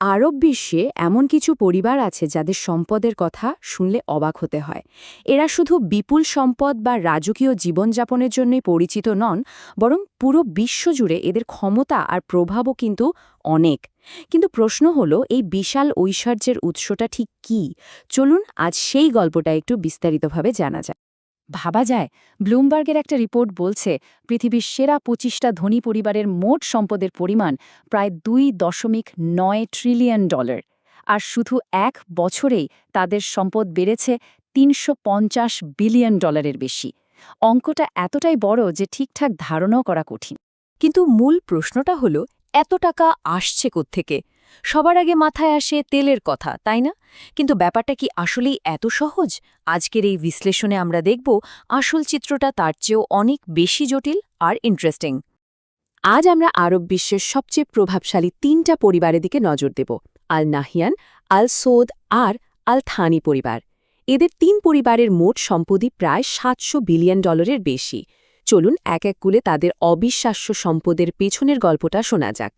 আরব বিশ্বে এমন কিছু পরিবার আছে যাদের সম্পদের কথা শুনলে অবাক হতে হয়। এরা শুধু বিপুল সম্পদ বা রাজকীয় জীবনযাপনের জন্যই পরিচিত নন, বরং পুরো বিশ্বজুড়ে এদের ক্ষমতা আর প্রভাবও কিন্তু অনেক। কিন্তু প্রশ্ন হলো, এই বিশাল ঐশ্বর্যের উৎসটা ঠিক কি? চলুন আজ সেই গল্পটা একটু বিস্তারিতভাবে জানা যায় ভাবা যায়, ব্লুমবার্গের একটা রিপোর্ট বলছে, পৃথিবীর সেরা পঁচিশটা ধনী পরিবারের মোট সম্পদের পরিমাণ প্রায় দুই দশমিক নয় ট্রিলিয়ন ডলার আর শুধু এক বছরেই তাদের সম্পদ বেড়েছে তিনশো পঞ্চাশ বিলিয়ন ডলারের বেশি। অঙ্কটা এতটাই বড় যে ঠিকঠাক ধারণাও করা কঠিন। কিন্তু মূল প্রশ্নটা হলো, এত টাকা আসছে কোত্থেকে? সবার আগে মাথায় আসে তেলের কথা, তাই না? কিন্তু ব্যাপারটা কি আসলেই এত সহজ? আজকের এই বিশ্লেষণে আমরা দেখব আসল চিত্রটা তার চেয়েও অনেক বেশি জটিল আর ইন্টারেস্টিং আজ আমরা আরব বিশ্বের সবচেয়ে প্রভাবশালী তিনটা পরিবারের দিকে নজর দেব আল নাহিয়ান আল সৌদ আর আল থানি পরিবার। এদের তিন পরিবারের মোট সম্পত্তি প্রায় সাতশো বিলিয়ন ডলারের বেশি। চলুন এক এক কুলে তাদের অবিশ্বাস্য সম্পদের পেছনের গল্পটা শোনা যাক।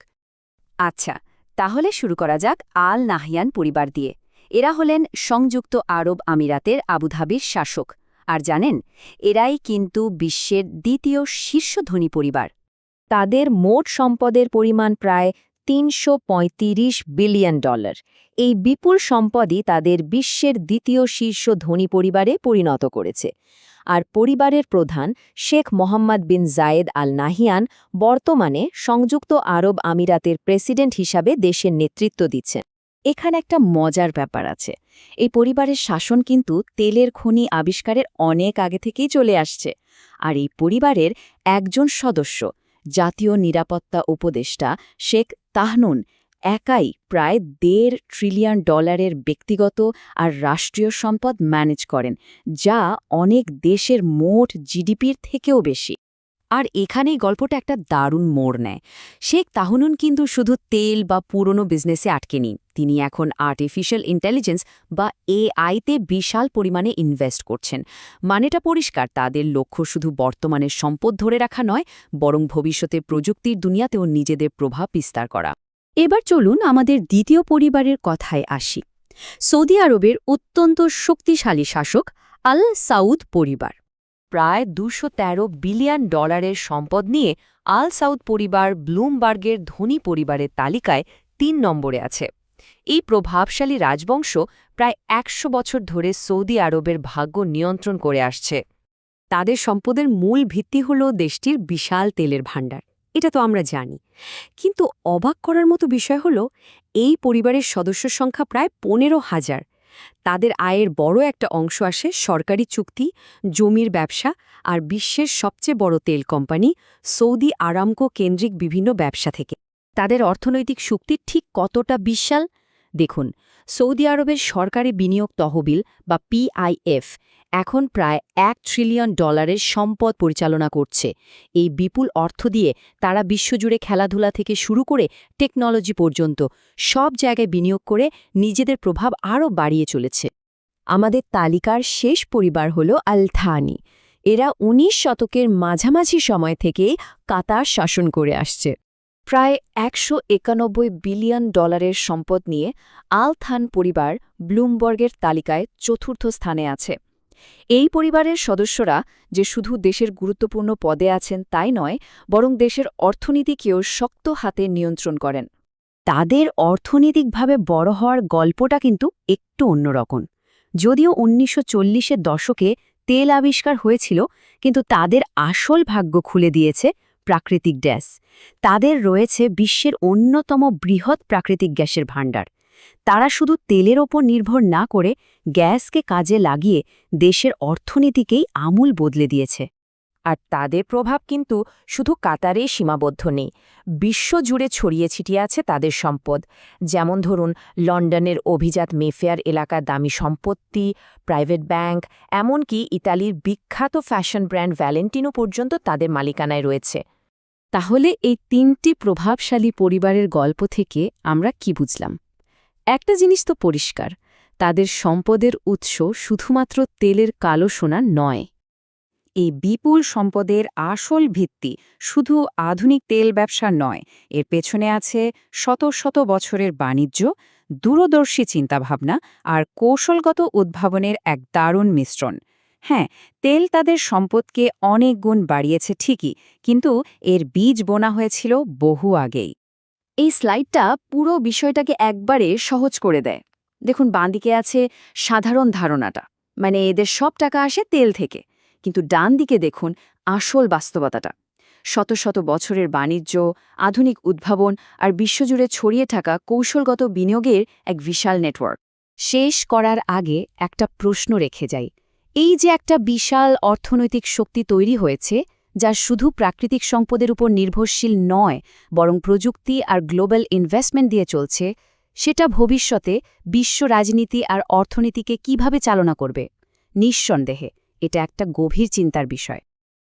আচ্ছা তাহলে শুরু করা যাক আল নাহিয়ান পরিবার দিয়ে। এরা হলেন সংযুক্ত আরব আমিরাতের আবুধাবির শাসক। আর জানেন, এরাই কিন্তু বিশ্বের দ্বিতীয় শীর্ষ ধনী পরিবার। তাদের মোট সম্পদের পরিমাণ প্রায় তিনশো পঁয়ত্রিশ বিলিয়ন ডলার। এই বিপুল সম্পদই তাদের বিশ্বের দ্বিতীয় শীর্ষ ধনী পরিবারে পরিণত করেছে। আর পরিবারের প্রধান শেখ মোহাম্মদ বিন জায়েদ আল নাহিয়ান বর্তমানে সংযুক্ত আরব আমিরাতের প্রেসিডেন্ট হিসাবে দেশের নেতৃত্ব দিচ্ছেন। এখানে একটা মজার ব্যাপার আছে। এই পরিবারের শাসন কিন্তু তেলের খনি আবিষ্কারের অনেক আগে থেকেই চলে আসছে। আর এই পরিবারের একজন সদস্য জাতীয় নিরাপত্তা উপদেষ্টা শেখ তাহনুন একাই প্রায় দেড় ট্রিলিয়ন ডলারের ব্যক্তিগত আর রাষ্ট্রীয় সম্পদ ম্যানেজ করেন, যা অনেক দেশের মোট জিডিপির থেকেও বেশি। আর এখানেই গল্পটা একটা দারুণ মোড় নেয়। শেখ তাহনুন কিন্তু শুধু তেল বা পুরনো বিজনেসে আটকেনি তিনি এখন আর্টিফিশিয়াল ইন্টেলিজেন্স বা এআইতে বিশাল পরিমাণে ইনভেস্ট করছেন। মানেটা পরিষ্কার, তাদের লক্ষ্য শুধু বর্তমানের সম্পদ ধরে রাখা নয়, বরং ভবিষ্যতে প্রযুক্তির দুনিয়াতেও নিজেদের প্রভাব বিস্তার করা। এবার চলুন আমাদের দ্বিতীয় পরিবারের কথায় আসি। সৌদি আরবের অত্যন্ত শক্তিশালী শাসক আল সাউদ পরিবার। প্রায় দুশো বিলিয়ন ডলারের সম্পদ নিয়ে আল সাউদ পরিবার ব্লুমবার্গের ধনী পরিবারের তালিকায় তিন নম্বরে আছে। এই প্রভাবশালী রাজবংশ প্রায় একশো বছর ধরে সৌদি আরবের ভাগ্য নিয়ন্ত্রণ করে আসছে। তাদের সম্পদের মূল ভিত্তি হল দেশটির বিশাল তেলের ভাণ্ডার। এটা তো আমরা জানি। কিন্তু অবাক করার মতো বিষয় হল, এই পরিবারের সদস্য সংখ্যা প্রায় পনেরো হাজার। তাদের আয়ের বড় একটা অংশ আসে সরকারি চুক্তি, জমির ব্যবসা আর বিশ্বের সবচেয়ে বড় তেল কোম্পানি সৌদি আরামকো কেন্দ্রিক বিভিন্ন ব্যবসা থেকে। তাদের অর্থনৈতিক শক্তি ঠিক কতটা বিশাল দেখুন, সৌদি আরবের সরকারি বিনিয়োগ তহবিল বা পিআইএফ এখন প্রায় এক ট্রিলিয়ন ডলারের সম্পদ পরিচালনা করছে। এই বিপুল অর্থ দিয়ে তারা বিশ্বজুড়ে খেলাধুলা থেকে শুরু করে টেকনোলজি পর্যন্ত সব জায়গায় বিনিয়োগ করে নিজেদের প্রভাব আরও বাড়িয়ে চলেছে। আমাদের তালিকার শেষ পরিবার হল আলথানি এরা ১৯ শতকের মাঝামাঝি সময় থেকে কাতার শাসন করে আসছে। প্রায় একশো একানব্বই বিলিয়ন ডলারের সম্পদ নিয়ে আলথান পরিবার ব্লুমবর্গের তালিকায় চতুর্থ স্থানে আছে। এই পরিবারের সদস্যরা যে শুধু দেশের গুরুত্বপূর্ণ পদে আছেন তাই নয়, বরং দেশের অর্থনীতিকেও শক্ত হাতে নিয়ন্ত্রণ করেন। তাদের অর্থনৈতিকভাবে বড় হওয়ার গল্পটা কিন্তু একটু অন্যরকম। যদিও উনিশশো চল্লিশের দশকে তেল আবিষ্কার হয়েছিল, কিন্তু তাদের আসল ভাগ্য খুলে দিয়েছে প্রাকৃতিক গ্যাস। তাদের রয়েছে বিশ্বের অন্যতম বৃহৎ প্রাকৃতিক গ্যাসের ভাণ্ডার। তারা শুধু তেলের ওপর নির্ভর না করে গ্যাসকে কাজে লাগিয়ে দেশের অর্থনীতিকেই আমূল বদলে দিয়েছে। আর তাদের প্রভাব কিন্তু শুধু কাতারে সীমাবদ্ধ নেই। বিশ্বজুড়ে ছড়িয়ে ছিটিয়ে আছে তাদের সম্পদ। যেমন ধরুন, লন্ডনের অভিজাত মেফেয়ার এলাকার দামি সম্পত্তি, প্রাইভেট ব্যাংক, এমনকি ইতালির বিখ্যাত ফ্যাশন ব্র্যান্ড ভ্যালেন্টিনো পর্যন্ত তাদের মালিকানায় রয়েছে। তাহলে এই তিনটি প্রভাবশালী পরিবারের গল্প থেকে আমরা কি বুঝলাম? একটা জিনিস তো পরিষ্কার, তাদের সম্পদের উৎস শুধুমাত্র তেলের কালো সোনা নয়। এই বিপুল সম্পদের আসল ভিত্তি শুধু আধুনিক তেল ব্যবসা নয়, এর পেছনে আছে শত শত বছরের বাণিজ্য, দূরদর্শী চিন্তাভাবনা আর কৌশলগত উদ্ভাবনের এক দারুণ মিশ্রণ। হ্যাঁ তেল তাদের সম্পদকে অনেক গুণ বাড়িয়েছে ঠিকই, কিন্তু এর বীজ বোনা হয়েছিল বহু আগেই। এই স্লাইডটা পুরো বিষয়টাকে একবারে সহজ করে দেয়। দেখুন বাঁদিকে আছে সাধারণ ধারণাটা মানে এদের সব টাকা আসে তেল থেকে। কিন্তু ডান দিকে দেখুন আসল বাস্তবতাটা। শত শত বছরের বাণিজ্য, আধুনিক উদ্ভাবন আর বিশ্বজুড়ে ছড়িয়ে থাকা কৌশলগত বিনিয়োগের এক বিশাল নেটওয়ার্ক শেষ করার আগে একটা প্রশ্ন রেখে যাই। এই যে একটা বিশাল অর্থনৈতিক শক্তি তৈরি হয়েছে, যা শুধু প্রাকৃতিক সম্পদের উপর নির্ভরশীল নয়, বরং প্রযুক্তি আর গ্লোবাল ইনভেস্টমেন্ট দিয়ে চলছে, সেটা ভবিষ্যতে বিশ্ব রাজনীতি আর অর্থনীতিকে কীভাবে চালনা করবে? নিঃসন্দেহে, এটা একটা গভীর চিন্তার বিষয়।